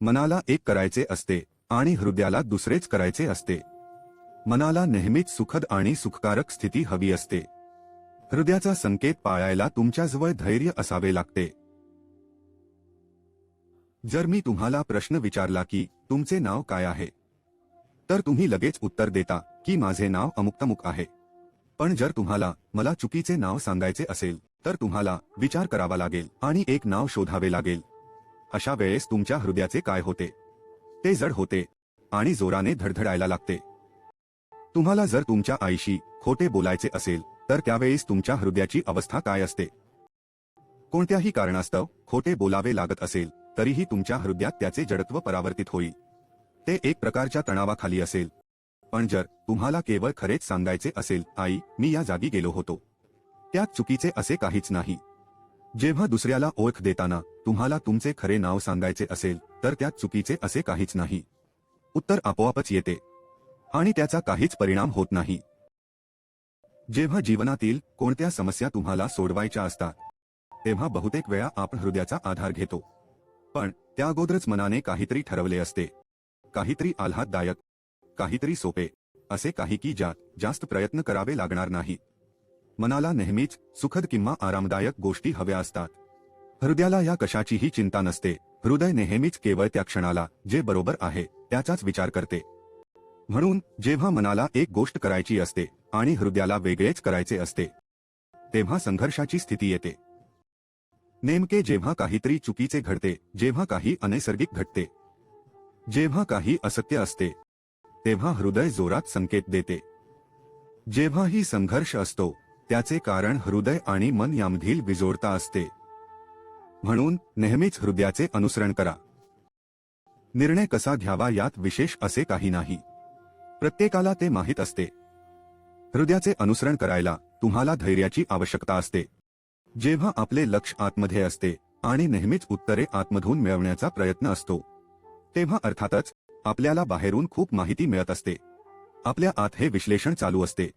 मनाला एक करायचे असते आणि हृदयाला दुसरेच करायचे असते. मनाला नेहमीच सुखद आणि सुखकारक स्थिती हवी असते. हृदयाचा संकेत पाळायला तुमच्याजवळ धैर्य असावे लागते. जर मी तुम्हाला प्रश्न विचारला की तुमचे नाव काय आहे? तर तुम्ही लगेच उत्तर देता की माझे नाव अमुक्तमुक आहे. पण जर तुम्हाला मला चुकीचे नाव सांगायचे असेल तर तुम्हाला विचार करावा लागेल आणि एक नाव शोधावे लागेल. अशा वेळेस तुमच्या हृदयाचे काय होते? ते जड होते आणि जोराने धडधडायला लागते. तुम्हाला जर तुमच्या आईशी खोटे बोलायचे असेल तर त्यावेळेस तुमच्या हृदयाची अवस्था काय असते? कोणत्याही कारणास्तव खोटे बोलावे लागत असेल तरीही तुमच्या हृदयात त्याचे जडत्व परावर्तित होईल. ते एक प्रकारच्या तणावाखाली असेल. पण जर तुम्हाला केवळ खरेच सांगायचे असेल आई मी या जागी गेलो होतो. त्यात चुकीचे असे काहीच नाही. जेव्हा दुसऱ्याला ओळख देताना तुम्हाला तुमचे खरे नाव सांगायचे असेल तर त्यात चुकीचे असे काहीच नाही. उत्तर आपोआपच येते. आणि त्याचा काहीच परिणाम होत नाही. जेव्हा जीवनातील कोणत्या समस्या तुम्हाला सोडवायच्या असतात तेव्हा बहुतेक वेळा आपण हृदयाचा आधार घेतो. पण त्या अगोदरच मनाने काहीतरी ठरवले असते. काहीतरी आल्हाददायक काहीतरी सोपे असे काही की ज्यात जास्त प्रयत्न करावे लागणार नाही मनाला नेहमीच सुखद किंवा आरामदायक गोष्टी हव्या असतात. हृदयाला या कशाचीही चिंता नसते. हृदय नेहमीच केवळ त्या क्षणाला जे बरोबर आहे त्याचाच विचार करते. म्हणून जेव्हा मनाला एक गोष्ट करायची असते आणि हृदयाला वेगळेच करायचे असते तेव्हा संघर्षाची स्थिती येते. नेमके जेव्हा काहीतरी चुकीचे घडते जेव्हा काही अनैसर्गिक घडते जेव्हा काही असत्य असते तेव्हा हृदय जोरात संकेत देते. जेव्हाही संघर्ष असतो त्याचे कारण हृदय आणि मन यामधील विजोडता असते. म्हणून नेहमीच हृदयाचे अनुसरण करा. निर्णय कसा घ्यावा यात विशेष असे काही नाही. प्रत्येकाला ते माहीत असते. हृदयाचे अनुसरण करायला तुम्हाला धैर्याची आवश्यकता असते. जेव्हा आपले लक्ष आतमध्ये असते आणि नेहमीच उत्तरे आतमधून मिळवण्याचा प्रयत्न असतो तेव्हा अर्थातच आपल्याला बाहेरून खूप माहिती मिळत असते. आपल्या आत हे विश्लेषण चालू असते.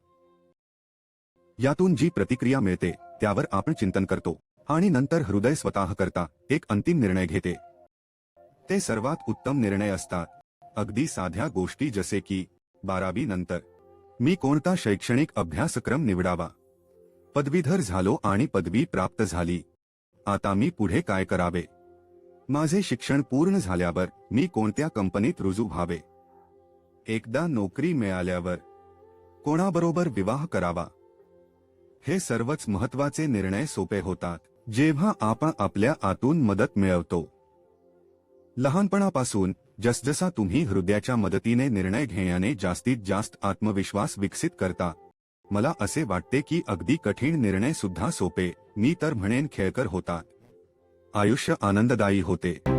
यातून जी प्रतिक्रिया मिळते त्यावर आपण चिंतन करतो आणि नंतर हृदय स्वतः करता एक अंतिम निर्णय घेते. ते सर्वात उत्तम निर्णय असतात. अगदी साध्या गोष्टी जसे की बारावी नंतर मी कोणता शैक्षणिक अभ्यासक्रम निवडावा? पदवीधर झालो आणि पदवी प्राप्त झाली. आता मी पुढे काय करावे? माझे शिक्षण पूर्ण झाल्यावर मी कोणत्या कंपनीत रुजू व्हावे? एकदा नोकरी मिळाल्यावर कोणाबरोबर विवाह करावा? हे सर्वच महत्त्वाचे निर्णय सोपे होतात जेव्हा आपण आपल्या आतून मदत मिळवतो. लहानपणापासून जसजसा तुम्ही हृदयाच्या मदतीने निर्णय घेण्याने जास्तीत जास्त आत्मविश्वास विकसित करता मला असे वाटते की अगदी कठीण निर्णय सुद्धा सोपे मी तर म्हणेन खेळकर होतात. आयुष्य आनंददायी होते.